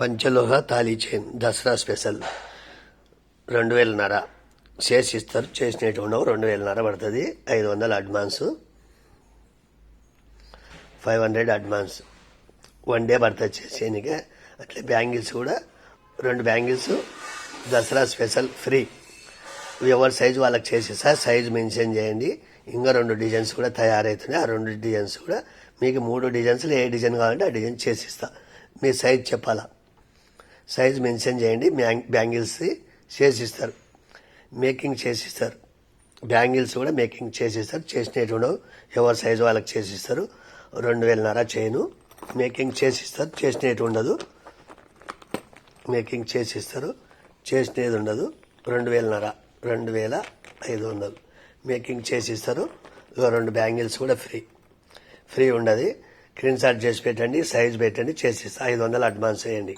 పంచలోహ తాళీ chain Dasara special. రెండు వేలన్నర చేసి ఇస్తారు. చేసినట్టు ఉండవు. రెండు వేలన్నర పడుతుంది. ఐదు వందల advance. Five hundred advance. One day పడుతుంది చేసేనికే అట్లే బ్యాంగిల్స్ కూడా. రెండు బ్యాంగిల్స్. Dasara special free. ఎవరి సైజు వాళ్ళకి చేసేసా సైజు మెన్షన్ చేయండి. ఇంకా రెండు డిజైన్స్ కూడా తయారవుతున్నాయి. ఆ రెండు డిజైన్స్ కూడా. మీకు మూడు డిజైన్స్లో ఏ డిజైన్ కావాలంటే ఆ డిజైన్ చేసిస్తా మీ సైజ్ చెప్పాలా? సైజ్ మెన్షన్ చేయండి. బ్యాంగ్ బ్యాంగిల్స్ చేసిస్తారు. మేకింగ్ చేసిస్తారు. బ్యాంగిల్స్ కూడా మేకింగ్ చేసిస్తారు. చేసినట్టు ఉండవు ఎవరి సైజు వాళ్ళకి చేసిస్తారు. రెండు వేలన్నర చేయను మేకింగ్ చేసిస్తారు. చేసినట్టు ఉండదు. మేకింగ్ చేసిస్తారు. చేసినది ఉండదు. రెండు వేలన్నర రెండు వేల ఐదు వందలు మేకింగ్ చేసిస్తారు. రెండు బ్యాంగిల్స్ కూడా ఫ్రీ. ఫ్రీ ఉండదు. స్క్రీన్ షాట్ చేసి పెట్టండి. సైజ్ పెట్టండి. చేసిస్తా. ఐదు వందలు అడ్వాన్స్ వేయండి.